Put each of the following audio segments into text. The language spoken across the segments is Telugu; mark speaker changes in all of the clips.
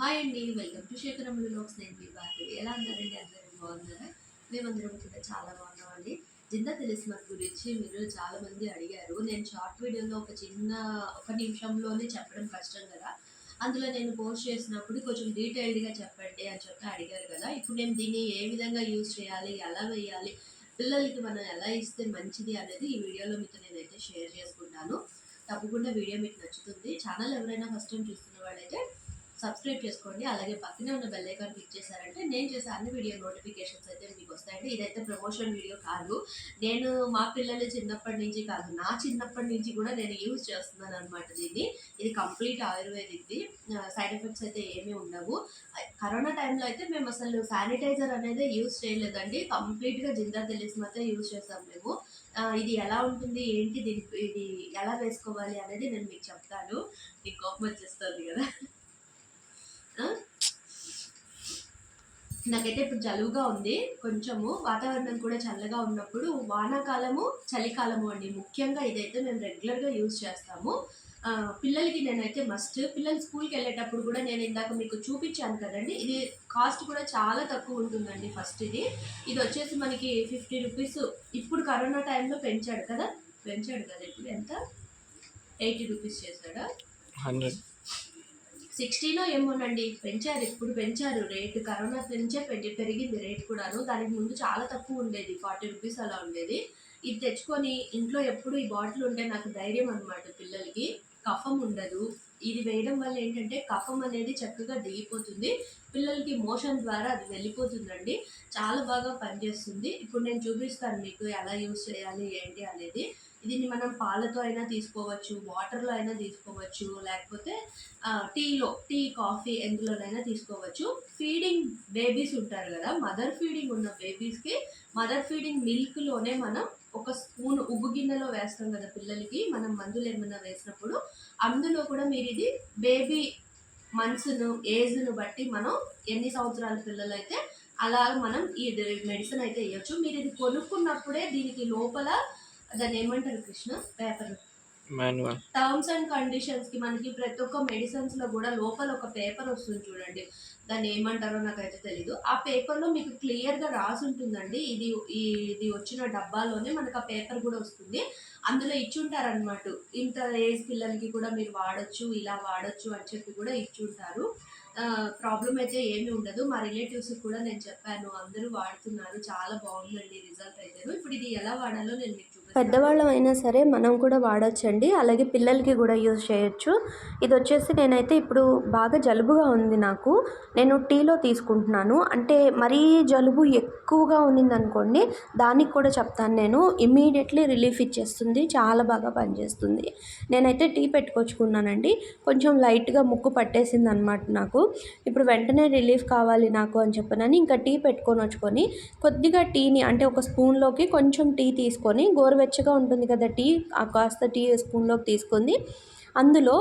Speaker 1: హాయ్ అండి వెల్కమ్ టు శేఖరములు లోక్స్ నేను మీ భార్గవి. ఎలా ఉన్నారండి అందరూ? బాగున్నారా? మేమందరం కూడా చాలా బాగున్నామండి. జిందా తెలిసిమత్ గురించి మీరు చాలామంది అడిగారు. నేను షార్ట్ వీడియోలో ఒక చిన్న ఒక నిమిషంలోనే చెప్పడం కష్టం కదా. అందులో నేను పోస్ట్ చేసినప్పుడు కొంచెం డీటెయిల్డ్గా చెప్పండి అని చెప్పి అడిగారు కదా. ఇప్పుడు నేను దీన్ని ఏ విధంగా యూజ్ చేయాలి? ఎలా వేయాలి? పిల్లలకి మనం ఎలా ఇస్తే మంచిది అనేది ఈ వీడియోలో మీతో నేనైతే షేర్ చేసుకుంటాను. తప్పకుండా వీడియో మీకు నచ్చుతుంది. ఛానల్ ఎవరైనా ఫస్ట్ టైం చూస్తున్న వాళ్ళైతే సబ్స్క్రైబ్ చేసుకోండి. అలాగే పక్కనే ఉన్న బెల్ ఐకాన్ క్లిక్ చేశారంటే నేను చేసే అన్ని వీడియో నోటిఫికేషన్స్ అయితే మీకు వస్తాయండి. ఇదైతే ప్రమోషన్ వీడియో కాదు. నేను మా పిల్లలు చిన్నప్పటి నుంచి కాదు నా చిన్నప్పటి నుంచి కూడా నేను యూజ్ చేస్తున్నాను అనమాట దీన్ని. ఇది కంప్లీట్ ఆయుర్వేదిక్ది సైడ్ ఎఫెక్ట్స్ అయితే ఏమీ ఉండవు. కరోనా టైంలో అయితే మేము అసలు శానిటైజర్ అనేది యూజ్ చేయలేదండి. కంప్లీట్గా జిందా తెలిసి మాత్రం యూజ్ చేసాం మేము. ఇది ఎలా ఉంటుంది? ఏంటి దీనికి ఇది ఎలా వేసుకోవాలి అనేది నేను మీకు చెప్తాను. మీకు కోపం వచ్చేస్తుంది కదా. నాకైతే ఇప్పుడు జలుబుగా ఉంది. కొంచెము వాతావరణం కూడా చల్లగా ఉన్నప్పుడు వానాకాలము చలికాలము అండి. ముఖ్యంగా ఇదైతే మేము రెగ్యులర్గా యూజ్ చేస్తాము. పిల్లలకి నేనైతే మస్ట్ పిల్లలు స్కూల్కి వెళ్ళేటప్పుడు కూడా నేను ఇందాక మీకు చూపించాను కదండి. ఇది కాస్ట్ కూడా చాలా తక్కువ ఉంటుందండి ఫస్ట్ ఇది. ఇది వచ్చేసి మనకి ఫిఫ్టీ రూపీస్ ఇప్పుడు కరోనా టైంలో పెంచాడు కదా? పెంచాడు కదా? ఇప్పుడు ఎంత? ఎయిటీ రూపీస్ చేశాడా?
Speaker 2: హండ్రెడ్
Speaker 1: సిక్స్టీలో ఏమోనండి పెంచారు ఇప్పుడు పెంచారు. రేటు కరోనా నుంచే పెంచి పెరిగింది రేట్ కూడాను. దానికి ముందు చాలా తక్కువ ఉండేది ఫార్టీ రూపీస్ అలా ఉండేది. ఇది తెచ్చుకొని ఇంట్లో ఎప్పుడు ఈ బాటిల్ ఉంటే నాకు ధైర్యం అనమాట పిల్లలకి. కఫం ఉండదు. ఇది వేయడం వల్ల ఏంటంటే కఫం అనేది చక్కగా దిగిపోతుంది. పిల్లలకి మోషన్ ద్వారా అది వెళ్ళిపోతుందండి. చాలా బాగా పనిచేస్తుంది. ఇప్పుడు నేను చూపిస్తాను మీకు ఎలా యూస్ చేయాలి ఏంటి అనేది. దీన్ని మనం పాలతో అయినా తీసుకోవచ్చు వాటర్లో అయినా తీసుకోవచ్చు లేకపోతే టీలో టీ కాఫీ ఎందులోనైనా తీసుకోవచ్చు. ఫీడింగ్ బేబీస్ ఉంటారు కదా మదర్ ఫీడింగ్ ఉన్న బేబీస్కి మదర్ ఫీడింగ్ మిల్క్లోనే మనం ఒక స్పూన్ ఉగ్గు గిన్నెలో వేస్తాం కదా పిల్లలకి మనం మందులు ఏమైనా వేసినప్పుడు అందులో కూడా మీరు ఇది బేబీ మంత్స్ను ఏజ్ను బట్టి మనం ఎన్ని సంవత్సరాల పిల్లలు అయితే అలా మనం ఈ మెడిసిన్ అయితే ఇవ్వచ్చు మీరు ఇది కొనుక్కున్నప్పుడే దీనికి లోపల దాన్ని ఏమంటారు Krishna? Paper.
Speaker 2: Manual.
Speaker 1: Terms and కండిషన్స్కి మనకి ప్రతి ఒక్క మెడిసిన్స్లో కూడా లోపల ఒక పేపర్ వస్తుంది చూడండి. దాన్ని ఏమంటారో నాకైతే తెలీదు. ఆ పేపర్లో మీకు క్లియర్గా రాసి ఉంటుందండి. ఇది ఇది వచ్చిన డబ్బాలోనే మనకు ఆ పేపర్ కూడా వస్తుంది. అందులో ఇచ్చుంటారనమాట ఇంత ఏజ్ పిల్లలకి కూడా మీరు వాడొచ్చు ఇలా వాడొచ్చు అని చెప్పి కూడా ఇచ్చుంటారు. ప్రాబ్లం అయితే ఏమీ ఉండదు. మా రిలేటివ్స్ కూడా నేను చెప్పాను. అందరూ వాడుతున్నారు. చాలా బాగుందండి రిజల్ట్ అయితే ఇప్పుడు ఇది ఎలా వాడాలో నేను మీకు
Speaker 3: పెద్దవాళ్ళం అయినా సరే మనం కూడా వాడచ్చండి. అలాగే పిల్లలకి కూడా యూజ్ చేయొచ్చు. ఇది వచ్చేసి నేనైతే ఇప్పుడు బాగా జలుబుగా ఉంది నాకు. నేను టీలో తీసుకుంటున్నాను. అంటే మరీ జలుబు ఎక్కువగా ఉన్నింది అనుకోండి దానికి కూడా చెప్తాను నేను. ఇమ్మీడియట్లీ రిలీఫ్ ఇచ్చేస్తుంది. చాలా బాగా పనిచేస్తుంది. నేనైతే టీ పెట్టుకొచ్చుకున్నానండి. కొంచెం లైట్గా ముక్కు పట్టేసింది అనమాట నాకు. ఇప్పుడు వెంటనే రిలీఫ్ కావాలి నాకు అని చెప్పనని ఇంకా టీ పెట్టుకొని వచ్చుకొని కొద్దిగా టీని అంటే ఒక స్పూన్లోకి కొంచెం టీ తీసుకొని గోరువెచ్చగా ఉంటుంది కదా టీ ఆ కాస్త టీ స్పూన్లోకి తీసుకుంది. అందులో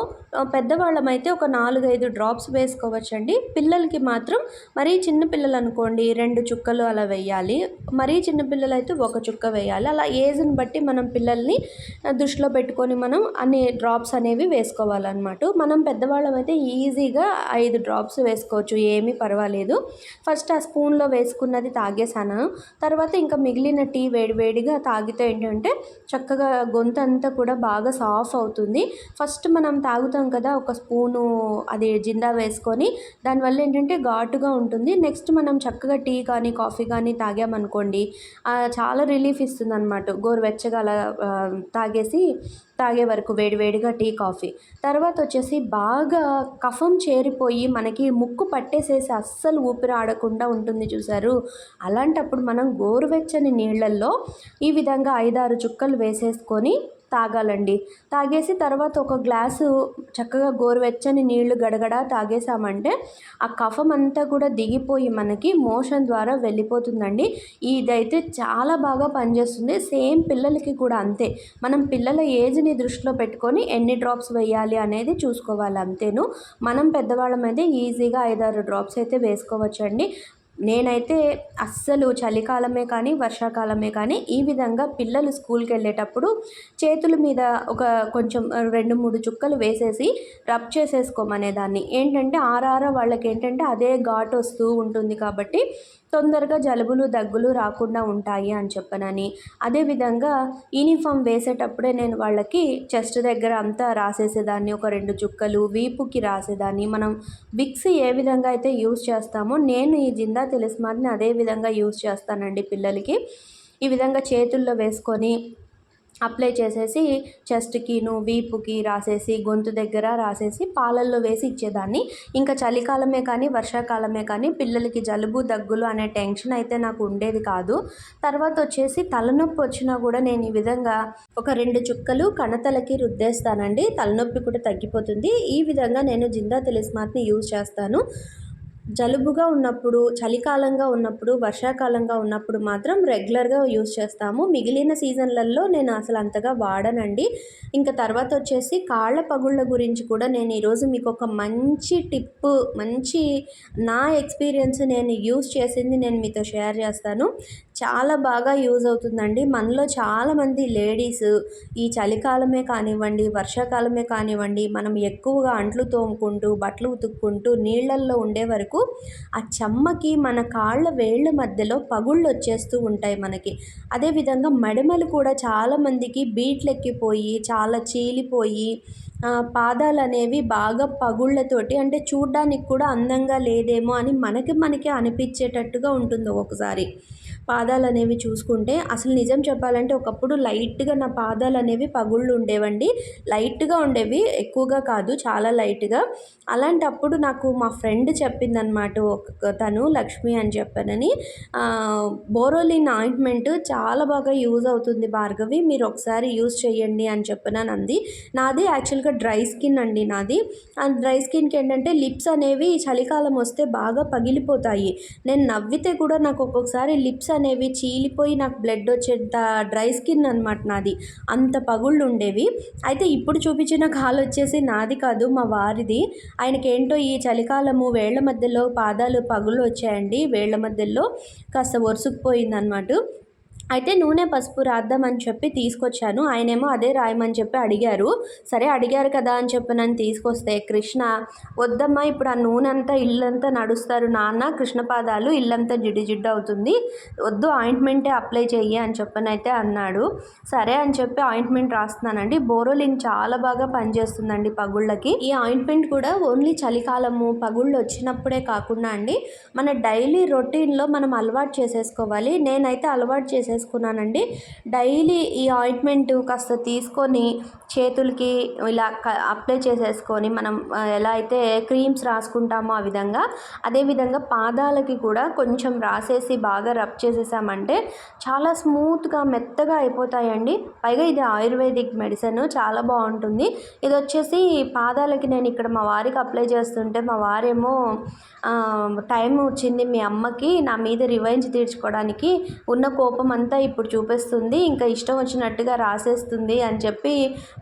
Speaker 3: పెద్దవాళ్ళమైతే ఒక నాలుగైదు డ్రాప్స్ వేసుకోవచ్చండి. పిల్లలకి మాత్రం మరీ చిన్న పిల్లలు అనుకోండి రెండు చుక్కలు అలా వేయాలి మరీ చిన్న పిల్లలు అయితే ఒక చుక్క వేయాలి అలా ఏజ్ని బట్టి మనం పిల్లల్ని దృష్టిలో పెట్టుకొని మనం అన్ని డ్రాప్స్ అనేవి వేసుకోవాలన్నమాట. మనం పెద్దవాళ్ళం అయితే ఈజీగా ఐదు డ్రాప్స్ వేసుకోవచ్చు. ఏమీ పర్వాలేదు. ఫస్ట్ ఆ స్పూన్లో వేసుకున్నది తాగేసాను తర్వాత ఇంకా మిగిలిన టీ వేడివేడిగా తాగితే ఏంటంటే చక్కగా గొంతు అంతా కూడా బాగా సాఫ్ అవుతుంది. ఫస్ట్ ఫస్ట్ మనం తాగుతాం కదా ఒక స్పూను అది జిందా వేసుకొని దానివల్ల ఏంటంటే ఘాటుగా ఉంటుంది. నెక్స్ట్ మనం చక్కగా టీ కానీ కాఫీ కానీ తాగామనుకోండి చాలా రిలీఫ్ ఇస్తుంది అనమాట గోరువెచ్చగా అలా తాగేసి తాగే వరకు వేడివేడిగా టీ కాఫీ. తర్వాత వచ్చేసి బాగా కఫం చేరిపోయి మనకి ముక్కు పట్టేసేసి అస్సలు ఊపిరి ఆడకుండా ఉంటుంది చూసారు అలాంటప్పుడు మనం గోరువెచ్చని నీళ్ళల్లో ఈ విధంగా ఐదారు చుక్కలు వేసేసుకొని తాగాలండి. తాగేసి తర్వాత ఒక గ్లాసు చక్కగా గోరువెచ్చని నీళ్ళు గడగడా తాగేసామంటే ఆ కఫం అంతా కూడా దిగిపోయి మనకి మోషన్ ద్వారా వెళ్ళిపోతుందండి. ఇదైతే చాలా బాగా పనిచేస్తుంది. సేమ్ పిల్లలకి కూడా అంతే. మనం పిల్లల ఏజ్ని దృష్టిలో పెట్టుకొని ఎన్ని డ్రాప్స్ వేయాలి అనేది చూసుకోవాలి అంతేను. మనం పెద్దవాళ్ళం అయితే ఈజీగా ఐదారు డ్రాప్స్ అయితే వేసుకోవచ్చండి. నేనైతే అస్సలు చలికాలమే కానీ వర్షాకాలమే కానీ ఈ విధంగా పిల్లలు స్కూల్కి వెళ్ళేటప్పుడు చేతుల మీద ఒక కొంచెం రెండు మూడు చుక్కలు వేసేసి రబ్ చేసేసుకోమనేదాన్ని. ఏంటంటే ఆరార వాళ్ళకి ఏంటంటే అదే ఘాట్ వస్తూ ఉంటుంది కాబట్టి తొందరగా జలుబులు దగ్గులు రాకుండా ఉంటాయి అని చెప్పనని. అదేవిధంగా యూనిఫామ్ వేసేటప్పుడే నేను వాళ్ళకి చెస్ట్ దగ్గర అంతా రాసేసేదాన్ని. ఒక రెండు చుక్కలు వీపుకి రాసేదాన్ని. మనం విక్స్ ఏ విధంగా అయితే యూస్ చేస్తామో నేను ఈ జిందా తిలిస్మార్ని అదే విధంగా యూస్ చేస్తానండి పిల్లలకి. ఈ విధంగా చేతుల్లో వేసుకొని అప్లై చేసేసి చెస్ట్కిను వీపుకి రాసేసి గొంతు దగ్గర రాసేసి పాలల్లో వేసి ఇచ్చేదాన్ని. ఇంకా చలికాలమే కానీ వర్షాకాలమే కానీ పిల్లలకి జలుబు దగ్గులు అనే టెన్షన్ అయితే నాకు ఉండేది కాదు. తర్వాత వచ్చేసి తలనొప్పి వచ్చినా కూడా నేను ఈ విధంగా ఒక రెండు చుక్కలు కణతలకి రుద్దేస్తానండి. తలనొప్పి కూడా తగ్గిపోతుంది. ఈ విధంగా నేను జిందా తెలిస్మాత్ని యూజ్ చేస్తాను. జలుబుగా ఉన్నప్పుడు చలికాలంగా ఉన్నప్పుడు వర్షాకాలంగా ఉన్నప్పుడు మాత్రం రెగ్యులర్గా యూస్ చేస్తాము. మిగిలిన సీజన్లలో నేను అసలు అంతగా వాడనండి. ఇంకా తర్వాత వచ్చేసి కాళ్ళ పగుళ్ళ గురించి కూడా నేను ఈరోజు మీకు ఒక మంచి టిప్ మంచి నా ఎక్స్పీరియన్స్ నేను యూస్ చేసింది నేను మీతో షేర్ చేస్తాను. చాలా బాగా యూజ్ అవుతుందండి. మనలో చాలామంది లేడీస్ ఈ చలికాలమే కానివ్వండి వర్షాకాలమే కానివ్వండి మనం ఎక్కువగా అంట్లు తోముకుంటూ బట్టలు ఉతుక్కుంటూ నీళ్ళల్లో ఉండే వరకు ఆ చెమ్మకి మన కాళ్ళ వేళ్ళ మధ్యలో పగుళ్ళు వచ్చేస్తూ ఉంటాయి మనకి. అదేవిధంగా మడిమలు కూడా చాలామందికి బీట్లు ఎక్కిపోయి చాలా చీలిపోయి పాదాలు అనేవి బాగా పగుళ్ళతోటి అంటే చూడ్డానికి కూడా అందంగా లేదేమో అని మనకి మనకి అనిపించేటట్టుగా ఉంటుంది ఒక్కొక్కసారి పాదాలు అనేవి చూసుకుంటే అసలు నిజం చెప్పాలంటే ఒకప్పుడు లైట్గా నా పాదాలు అనేవి పగుళ్ళు ఉండేవండి. లైట్గా ఉండేవి ఎక్కువగా కాదు చాలా లైట్గా. అలాంటప్పుడు నాకు మా ఫ్రెండ్ చెప్పిందనమాట ఒక తను లక్ష్మి అని చెప్పానని బోరోలిన్ ఆయింట్మెంట్ చాలా బాగా యూజ్ అవుతుంది భార్గవి మీరు ఒకసారి యూజ్ చేయండి అని చెప్పినాను అంది నాది యాక్చువల్గా డ్రై స్కిన్ అండి నాది. ఆ డ్రై స్కిన్కి ఏంటంటే లిప్స్ అనేవి చలికాలం వస్తే బాగా పగిలిపోతాయి. నేను నవ్వితే కూడా నాకు ఒక్కొక్కసారి లిప్స్ అనేవి చీలిపోయి నాకు బ్లడ్ వచ్చేంత డ్రై స్కిన్ అనమాట నాది. అంత పగుళ్ళు ఉండేవి. అయితే ఇప్పుడు చూపించిన కాలు వచ్చేసి నాది కాదు మా వారిది. ఆయనకి ఏంటో ఈ చలికాలము వేళ్ళ మధ్యలో పాదాలు పగులు వచ్చాయండి. వేళ్ళ మధ్యలో కాస్త ఒరుసుకుపోయిందనమాట అయితే నూనె పసుపు రాద్దామని చెప్పి తీసుకొచ్చాను. ఆయనేమో అదే రాయమని చెప్పి అడిగారు. సరే అడిగారు కదా అని చెప్పి నన్ను తీసుకొస్తే కృష్ణ వద్దమ్మా ఇప్పుడు ఆ నూనె అంతా ఇల్లంతా నడుస్తారు నాన్న కృష్ణ పాదాలు ఇల్లంతా జిడ్డు జిడ్డు అవుతుంది. వద్దు ఆయింట్మెంటే అప్లై చెయ్యి అని చెప్పనైతే అన్నాడు. సరే అని చెప్పి ఆయింట్మెంట్ రాస్తున్నానండి. బోరోలిన్ చాలా బాగా పనిచేస్తుందండి పగుళ్ళకి. ఈ ఆయింట్మెంట్ కూడా ఓన్లీ చలికాలము పగుళ్ళు వచ్చినప్పుడే కాకుండా అండి మన డైలీ రొటీన్లో మనం అలవాటు చేసేసుకోవాలి. నేనైతే అలవాటు చేసే చేసుకున్నానండి. డైలీ ఈ ఆయింట్మెంట్ కాస్త తీసుకొని చేతులకి ఇలా అప్లై చేసేసుకొని మనం ఎలా అయితే క్రీమ్స్ రాసుకుంటామో ఆ విధంగా అదేవిధంగా పాదాలకి కూడా కొంచెం రాసేసి బాగా రబ్ చేసేసామంటే చాలా స్మూత్గా మెత్తగా అయిపోతాయండి. పైగా ఇది ఆయుర్వేదిక్ మెడిసిన్ చాలా బాగుంటుంది. ఇది వచ్చేసి పాదాలకి నేను ఇక్కడ మా వారికి అప్లై చేస్తుంటే మా వారేమో టైం వచ్చింది మీ అమ్మకి నా మీద రివెంజ్ తీర్చుకోవడానికి ఉన్న కోపం అంతా అంతా ఇప్పుడు చూపిస్తుంది. ఇంకా ఇష్టం వచ్చినట్టుగా రాసేస్తుంది అని చెప్పి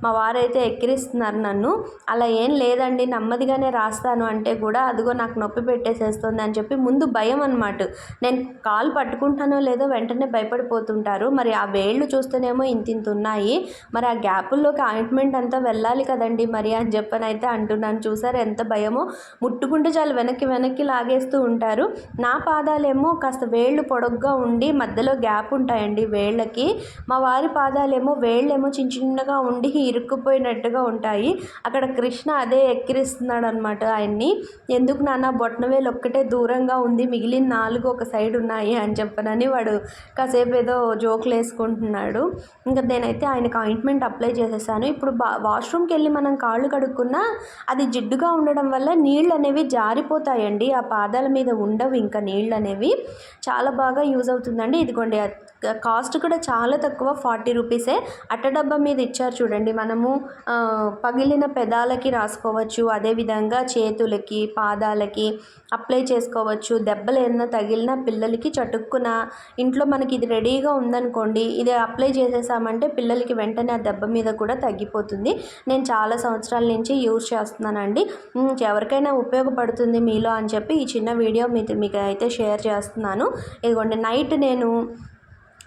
Speaker 3: మా వారైతే ఎక్కిరిస్తున్నారు నన్ను. అలా ఏం లేదండి నెమ్మదిగానే రాస్తాను అంటే కూడా అదిగో నాకు నొప్పి పెట్టేసేస్తుంది అని చెప్పి ముందు భయం అనమాట నేను కాలు పట్టుకుంటానో లేదో వెంటనే భయపడిపోతుంటారు. మరి ఆ వేళ్ళు చూస్తేనేమో ఇంత ఇంత ఉన్నాయి. మరి ఆ గ్యాపుల్లోకి ఆయింట్మెంట్ అంతా వెళ్ళాలి కదండి మరి అని చెప్పని అయితే అంటున్నాను. చూసారు ఎంత భయమో. ముట్టుకుంటే చాలు వెనక్కి వెనక్కి లాగేస్తూ ఉంటారు. నా పాదాలేమో కాస్త వేళ్ళు పొడగ్గా ఉండి మధ్యలో గ్యాప్ ఉంటాయండి వేళ్ళకి. మా వారి పాదాలేమో వేళ్ళేమో చిన్న చిన్నగా ఉండి ఇరుక్కుపోయినట్టుగా ఉంటాయి. అక్కడ కృష్ణ అదే ఎక్కిరిస్తున్నాడు అనమాట ఆయన్ని. ఎందుకు నాన్న బొట్టనవేలు ఒక్కటే దూరంగా ఉంది. మిగిలిన నాలుగు ఒక సైడ్ ఉన్నాయి అని చెప్పనని వాడు కాసేపు ఏదో జోకులు వేసుకుంటున్నాడు. ఇంకా నేనైతే ఆయనకు ఆయింట్మెంట్ అప్లై చేసేసాను. ఇప్పుడు బా వాష్రూమ్కి వెళ్ళి మనం కాళ్ళు కడుక్కున్నా అది జిడ్డుగా ఉండడం వల్ల నీళ్ళు అనేవి జారిపోతాయండి. ఆ పాదాల మీద ఉండవు ఇంకా నీళ్ళు అనేవి చాలా బాగా యూజ్ అవుతుందండి. ఇదిగోండి కాస్ట్ కూడా చాలా తక్కువ ఫార్టీ రూపీసే. అట్ట డబ్బా మీద ఇచ్చారు చూడండి. మనము పగిలిన పెదాలకి రాసుకోవచ్చు. అదేవిధంగా చేతులకి పాదాలకి అప్లై చేసుకోవచ్చు. దెబ్బలు ఏదైనా తగిలిన పిల్లలకి చటుక్కున ఇంట్లో మనకి ఇది రెడీగా ఉందనుకోండి ఇది అప్లై చేసేసామంటే పిల్లలకి వెంటనే ఆ దెబ్బ మీద కూడా తగ్గిపోతుంది. నేను చాలా సంవత్సరాల నుంచి యూజ్ చేస్తున్నానండి. ఎవరికైనా ఉపయోగపడుతుంది మీలో అని చెప్పి ఈ చిన్న వీడియో మీకు మీకు అయితే షేర్ చేస్తున్నాను. ఇదిగోండి నైట్ నేను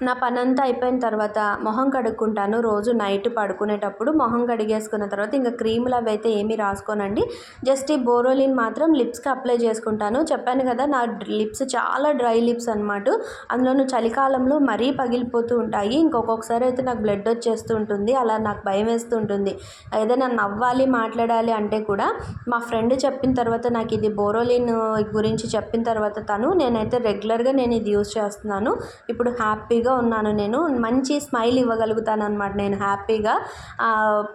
Speaker 3: నా పని అంతా అయిపోయిన తర్వాత మొహం కడుక్కుంటాను. రోజు నైట్ పడుకునేటప్పుడు మొహం కడిగేసుకున్న తర్వాత ఇంకా క్రీములు అవి అయితే ఏమీ రాసుకోనండి. జస్ట్ ఈ బోరోలిన్ మాత్రం లిప్స్కి అప్లై చేసుకుంటాను. చెప్పాను కదా నా లిప్స్ చాలా డ్రై లిప్స్ అనమాట అందులోనూ చలికాలంలో మరీ పగిలిపోతూ ఉంటాయి. ఇంకొకసారి అయితే నాకు బ్లడ్ వచ్చేస్తూ ఉంటుంది. అలా నాకు భయం వేస్తూ ఉంటుంది. ఏదైనా నవ్వాలి మాట్లాడాలి అంటే కూడా మా ఫ్రెండ్ చెప్పిన తర్వాత నాకు ఇది బోరోలిన్ గురించి చెప్పిన తర్వాత తను నేనైతే రెగ్యులర్గా నేను ఇది యూజ్ చేస్తున్నాను. ఇప్పుడు హ్యాపీగా ఉన్నాను నేను. మంచి స్మైల్ ఇవ్వగలుగుతాను అనమాట నేను హ్యాపీగా.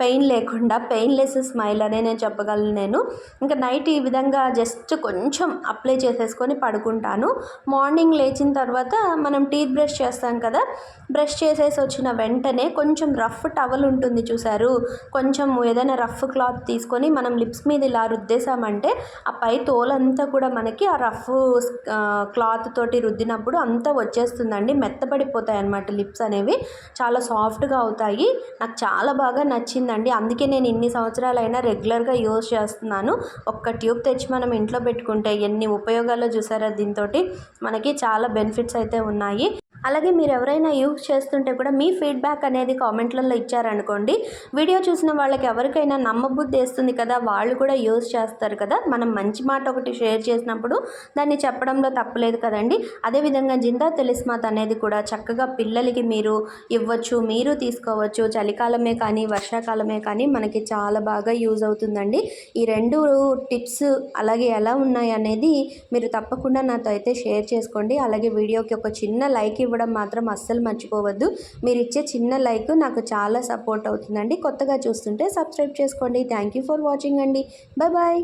Speaker 3: పెయిన్ లేకుండా పెయిన్లెస్ స్మైల్ అనే నేను చెప్పగలను నేను. ఇంకా నైట్ ఈ విధంగా జస్ట్ కొంచెం అప్లై చేసేసుకొని పడుకుంటాను. మార్నింగ్ లేచిన తర్వాత మనం టీత్ బ్రష్ చేస్తాం కదా బ్రష్ చేసేసి వచ్చిన వెంటనే కొంచెం రఫ్ టవల్ ఉంటుంది చూసారు కొంచెం ఏదైనా రఫ్ క్లాత్ తీసుకొని మనం లిప్స్ మీద ఇలా రుద్దేశామంటే ఆ పై తోలంతా కూడా మనకి ఆ రఫ్ క్లాత్ తోటి రుద్దినప్పుడు అంతా వచ్చేస్తుందండి. మెత్తపడిపోతాయి అన్నమాట లిప్స్ అనేవి చాలా సాఫ్ట్గా అవుతాయి. నాకు చాలా బాగా నచ్చిందండి. అందుకే నేను ఇన్ని సంవత్సరాలైనా రెగ్యులర్గా యూజ్ చేస్తున్నాను. ఒక్క ట్యూబ్ తెచ్చి మనం ఇంట్లో పెట్టుకుంటే ఎన్ని ఉపయోగాలు చూసారా దీంతో మనకి చాలా బెనిఫిట్స్ అయితే ఉన్నాయి. అలాగే మీరు ఎవరైనా యూజ్ చేస్తుంటే కూడా మీ ఫీడ్బ్యాక్ అనేది కామెంట్లలో ఇచ్చారనుకోండి. వీడియో చూసిన వాళ్ళకి ఎవరికైనా నమ్మబుద్ధి వేస్తుంది కదా వాళ్ళు కూడా యూజ్ చేస్తారు కదా. మనం మంచి మాట ఒకటి షేర్ చేసినప్పుడు దాన్ని చెప్పడంలో తప్పలేదు కదండి. అదేవిధంగా జిందా తెలిస్మాత్ అనేది కూడా చక్కగా పిల్లలకి మీరు ఇవ్వచ్చు మీరు తీసుకోవచ్చు. చలికాలమే కానీ వర్షాకాలమే కానీ మనకి చాలా బాగా యూజ్ అవుతుందండి. ఈ రెండు టిప్స్ అలాగే ఎలా ఉన్నాయి అనేది మీరు తప్పకుండా నాతో అయితే షేర్ చేసుకోండి. అలాగే వీడియోకి ఒక చిన్న లైక్ ఇవ్వడం మాత్రం అస్సలు మర్చిపోవద్దు. మీరు ఇచ్చే చిన్న లైక్ నాకు చాలా సపోర్ట్ అవుతుందండి. కొత్తగా చూస్తుంటే సబ్స్క్రైబ్ చేసుకోండి. థ్యాంక్ యూ ఫర్ వాచింగ్ అండి. Bye bye